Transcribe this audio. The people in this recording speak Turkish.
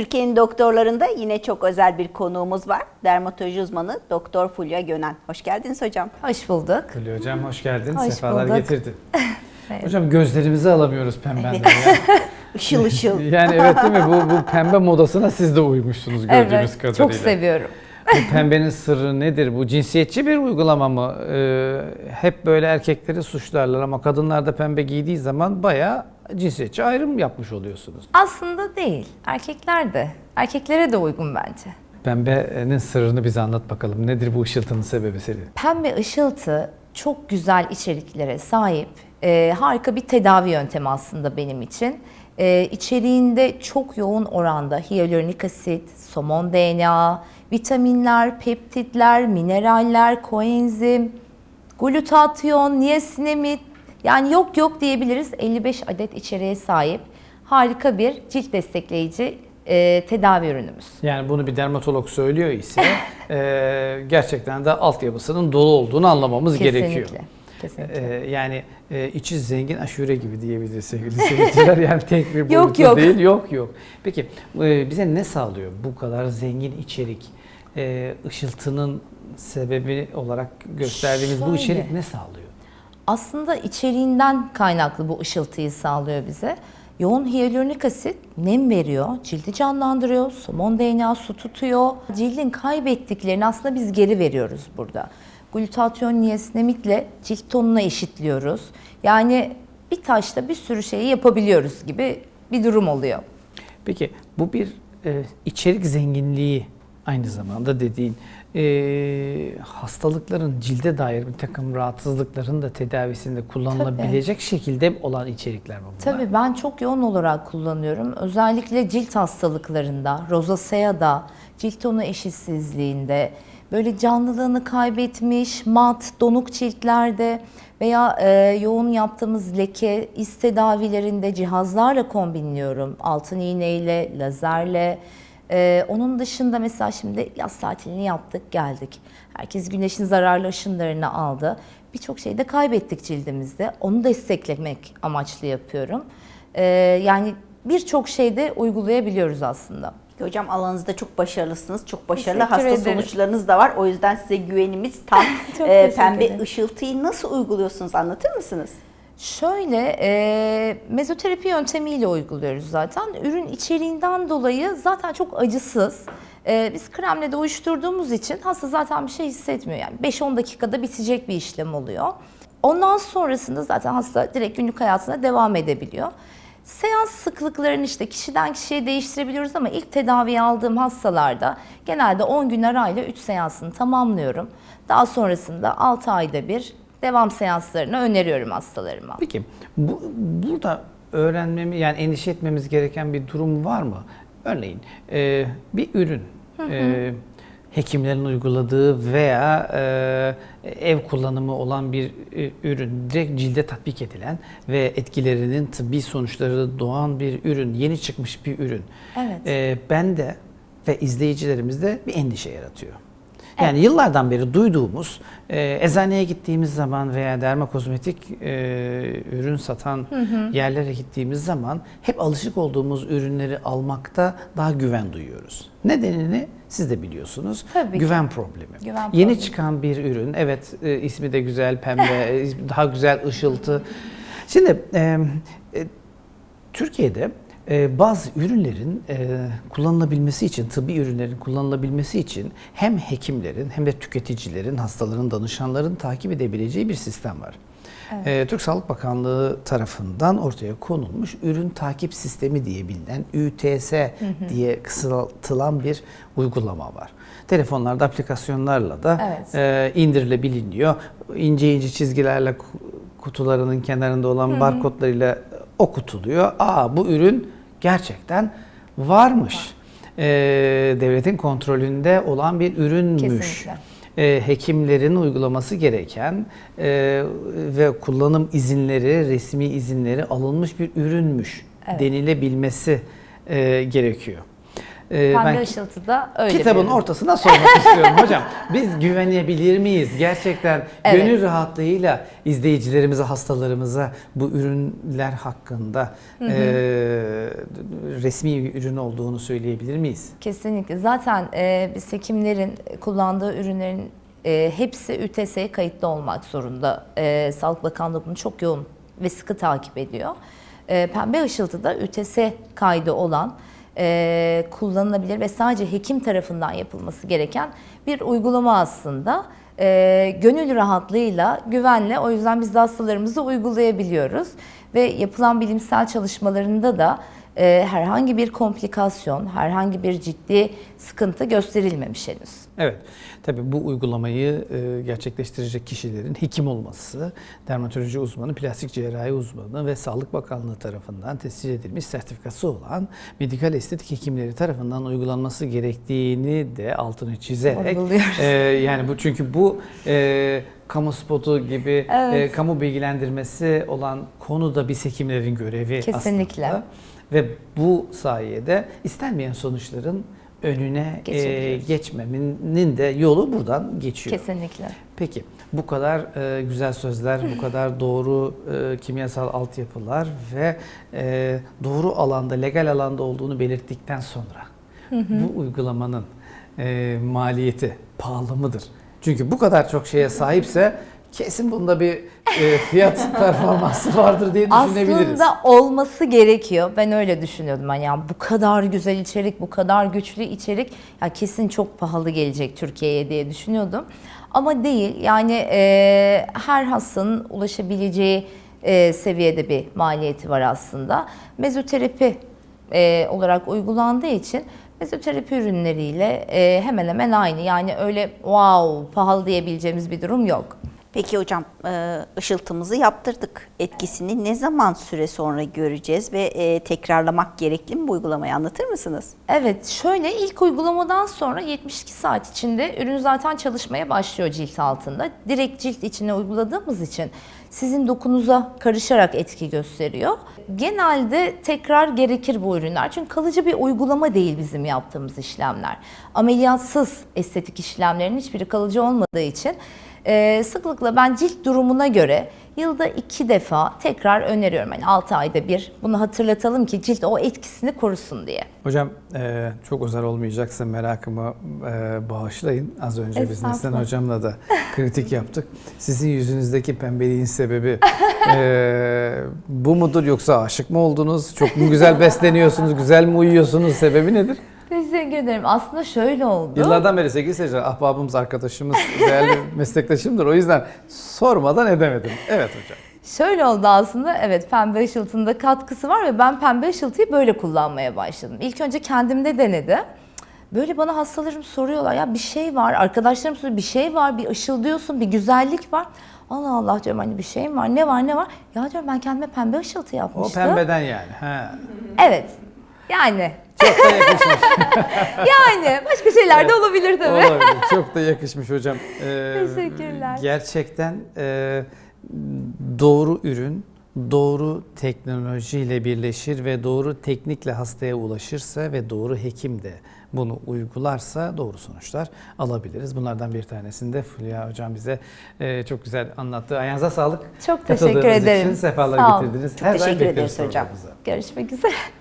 Türkiye'nin doktorlarında yine çok özel bir konuğumuz var. Dermatoloji uzmanı Doktor Fulya Gönen. Hoş geldiniz hocam. Hoş bulduk. Fulya Hocam hoş geldin. Hoş Sefalar bulduk. getirdin. Evet. Hocam gözlerimizi alamıyoruz pembenden Evet. ya. Işıl ışıl. Yani evet değil mi? Bu, bu pembe modasına siz de uymuşsunuz gördüğünüz Evet, kadarıyla. çok seviyorum. Bu pembenin sırrı nedir? Bu cinsiyetçi bir uygulama mı? Ee, hep böyle erkekleri suçlarlar ama kadınlar da pembe giydiği zaman bayağı cinsiyetçi ayrım yapmış oluyorsunuz. Aslında değil. Erkekler de. Erkeklere de uygun bence. Pembenin sırrını bize anlat bakalım. Nedir bu ışıltının sebebi senin? Pembe ışıltı çok güzel içeriklere sahip. Ee, harika bir tedavi yöntemi aslında benim için. Ee, içeriğinde çok yoğun oranda hyaluronik asit, somon DNA, vitaminler, peptitler, mineraller, koenzim, glutatyon, niasinamid yani yok yok diyebiliriz 55 adet içeriğe sahip harika bir cilt destekleyici e, tedavi ürünümüz. Yani bunu bir dermatolog söylüyor ise e, gerçekten de altyapısının dolu olduğunu anlamamız gerekiyor. Kesinlikle. Kesinlikle. Ee, yani e, içi zengin aşure gibi diyebiliriz sevgili seyirciler. Yani tek bir Yok, boyutu yok. değil. Yok yok. Peki e, bize ne sağlıyor bu kadar zengin içerik? E, ışıltının sebebi olarak gösterdiğimiz bu Şöyle. içerik ne sağlıyor? Aslında içeriğinden kaynaklı bu ışıltıyı sağlıyor bize. Yoğun hyaluronik asit nem veriyor, cildi canlandırıyor, somon DNA su tutuyor. Cildin kaybettiklerini aslında biz geri veriyoruz burada. Glutatyon niasinamidle cilt tonuna eşitliyoruz. Yani bir taşla bir sürü şeyi yapabiliyoruz gibi bir durum oluyor. Peki bu bir e, içerik zenginliği aynı zamanda dediğin e, hastalıkların cilde dair bir takım rahatsızlıkların da tedavisinde kullanılabilecek şekilde olan içerikler mi bunlar? Tabii ben çok yoğun olarak kullanıyorum. Özellikle cilt hastalıklarında, rozaseada, cilt tonu eşitsizliğinde, böyle canlılığını kaybetmiş, mat, donuk ciltlerde veya e, yoğun yaptığımız leke, iz tedavilerinde cihazlarla kombinliyorum. Altın iğneyle, lazerle. E, onun dışında mesela şimdi yaz tatilini yaptık, geldik. Herkes güneşin zararlı ışınlarını aldı. Birçok şeyi de kaybettik cildimizde. Onu desteklemek amaçlı yapıyorum. E, yani birçok şeyde uygulayabiliyoruz aslında. Hocam alanınızda çok başarılısınız. Çok başarılı Teşekkür hasta ederim. sonuçlarınız da var. O yüzden size güvenimiz tam. Teşekkür pembe ederim. ışıltıyı nasıl uyguluyorsunuz anlatır mısınız? Şöyle, e, mezoterapi yöntemiyle uyguluyoruz zaten. Ürün içeriğinden dolayı zaten çok acısız. E, biz kremle de uyuşturduğumuz için hasta zaten bir şey hissetmiyor. Yani 5-10 dakikada bitecek bir işlem oluyor. Ondan sonrasında zaten hasta direkt günlük hayatına devam edebiliyor. Seans sıklıklarını işte kişiden kişiye değiştirebiliyoruz ama ilk tedaviye aldığım hastalarda genelde 10 gün arayla 3 seansını tamamlıyorum. Daha sonrasında 6 ayda bir devam seanslarını öneriyorum hastalarıma. Peki bu, burada öğrenmemi yani endişe etmemiz gereken bir durum var mı? Örneğin e, bir ürün e, hekimlerin uyguladığı veya e, ev kullanımı olan bir e, ürün direkt cilde tatbik edilen ve etkilerinin tıbbi sonuçları doğan bir ürün, yeni çıkmış bir ürün. Evet. E, bende ve izleyicilerimizde bir endişe yaratıyor. Yani yıllardan beri duyduğumuz e, eczaneye gittiğimiz zaman veya dermakozmetik e, ürün satan yerlere gittiğimiz zaman hep alışık olduğumuz ürünleri almakta daha güven duyuyoruz. Nedenini siz de biliyorsunuz. Tabii ki. güven problemi. Güven Yeni problemi. çıkan bir ürün, evet e, ismi de güzel, pembe, e, daha güzel ışıltı. Şimdi e, e, Türkiye'de e, bazı ürünlerin e, kullanılabilmesi için, tıbbi ürünlerin kullanılabilmesi için hem hekimlerin hem de tüketicilerin, hastaların, danışanların takip edebileceği bir sistem var. E, Türk Sağlık Bakanlığı tarafından ortaya konulmuş ürün takip sistemi diye bilinen ÜTS diye kısaltılan bir uygulama var. Telefonlarda, aplikasyonlarla da Evet. e, indirilebiliyor. İnce ince çizgilerle ku- kutularının kenarında olan barkodlarıyla okutuluyor. Aa bu ürün gerçekten varmış. E, devletin kontrolünde olan bir ürünmüş. Kesinlikle. E, hekimlerin uygulaması gereken e, ve kullanım izinleri, resmi izinleri alınmış bir ürünmüş Evet. denilebilmesi e, gerekiyor. E, Pembe ben ışıltı da öyle kitabın ürün. ortasına sormak istiyorum hocam. Biz güvenebilir miyiz? Gerçekten Evet. gönül rahatlığıyla izleyicilerimize, hastalarımıza bu ürünler hakkında e, resmi bir ürün olduğunu söyleyebilir miyiz? Kesinlikle. Zaten e, biz hekimlerin kullandığı ürünlerin e, hepsi ÜTS'ye kayıtlı olmak zorunda. E, Sağlık Bakanlığı bunu çok yoğun ve sıkı takip ediyor. E, pembe ışıltı da ÜTS kaydı olan, e, kullanılabilir ve sadece hekim tarafından yapılması gereken bir uygulama aslında. E, gönül rahatlığıyla, güvenle o yüzden biz de hastalarımızı uygulayabiliyoruz. Ve yapılan bilimsel çalışmalarında da e, herhangi bir komplikasyon, herhangi bir ciddi sıkıntı gösterilmemiş henüz. Evet. Tabii bu uygulamayı e, gerçekleştirecek kişilerin hekim olması, dermatoloji uzmanı, plastik cerrahi uzmanı ve Sağlık Bakanlığı tarafından tescil edilmiş sertifikası olan medikal estetik hekimleri tarafından uygulanması gerektiğini de altını çizerek e, yani bu çünkü bu e, kamu spotu gibi Evet. e, kamu bilgilendirmesi olan konu da biz hekimlerin görevi Kesinlikle. aslında. Ve bu sayede istenmeyen sonuçların önüne e, geçmemenin de yolu buradan geçiyor. Kesinlikle. Peki bu kadar e, güzel sözler, bu kadar doğru e, kimyasal altyapılar ve e, doğru alanda, legal alanda olduğunu belirttikten sonra bu uygulamanın e, maliyeti pahalı mıdır? Çünkü bu kadar çok şeye sahipse kesin bunda bir e, fiyat performansı vardır diye düşünebiliriz. Aslında olması gerekiyor. Ben öyle düşünüyordum. Hani ya bu kadar güzel içerik, bu kadar güçlü içerik ya kesin çok pahalı gelecek Türkiye'ye diye düşünüyordum. Ama değil. Yani e, her hastanın ulaşabileceği e, seviyede bir maliyeti var aslında. Mezoterapi e, olarak uygulandığı için mezoterapi ürünleriyle e, hemen hemen aynı. Yani öyle wow pahalı diyebileceğimiz bir durum yok. Peki hocam e, ışıltımızı yaptırdık. Etkisini ne zaman süre sonra göreceğiz ve e, tekrarlamak gerekli mi bu uygulamayı anlatır mısınız? Evet, şöyle ilk uygulamadan sonra 72 saat içinde ürün zaten çalışmaya başlıyor cilt altında. Direkt cilt içine uyguladığımız için sizin dokunuza karışarak etki gösteriyor. Genelde tekrar gerekir bu ürünler. Çünkü kalıcı bir uygulama değil bizim yaptığımız işlemler. Ameliyatsız estetik işlemlerin hiçbiri kalıcı olmadığı için e, sıklıkla ben cilt durumuna göre yılda iki defa tekrar öneriyorum. Yani 6 ayda bir bunu hatırlatalım ki cilt o etkisini korusun diye. Hocam e, çok özel olmayacaksa merakımı e, bağışlayın. Az önce biz Neslihan hocamla da kritik yaptık. Sizin yüzünüzdeki pembeliğin sebebi e, bu mudur yoksa aşık mı oldunuz? Çok mu güzel besleniyorsunuz, güzel mi uyuyorsunuz? Sebebi nedir? Teşekkür ederim. Aslında şöyle oldu. Yıllardan beri sevgili seyirciler, ahbabımız, arkadaşımız, değerli meslektaşımdır. O yüzden sormadan edemedim. Evet hocam. Şöyle oldu aslında. Evet pembe ışıltının da katkısı var ve ben pembe ışıltıyı böyle kullanmaya başladım. İlk önce kendimde denedim. Böyle bana hastalarım soruyorlar ya bir şey var. Arkadaşlarım soruyor bir şey var. Bir ışıldıyorsun. Bir güzellik var. Allah Allah diyorum hani bir şey mi var? Ne var ne var? Ya diyorum ben kendime pembe ışıltı O yapmıştım. pembeden yani. Ha. Evet. Yani. Çok da yakışmış. Yani başka şeyler de olabilir tabii. Olabilir. Çok da yakışmış hocam. Ee, Teşekkürler. Gerçekten e, doğru ürün, doğru teknolojiyle birleşir ve doğru teknikle hastaya ulaşırsa ve doğru hekim de bunu uygularsa doğru sonuçlar alabiliriz. Bunlardan bir tanesini de Fulya Hocam bize e, çok güzel anlattı. Ayağınıza sağlık. Çok teşekkür Katıldığınız ederim. için sefalar Sağ olun. getirdiniz. Çok teşekkür bekleriz ederiz hocam. Görüşmek üzere.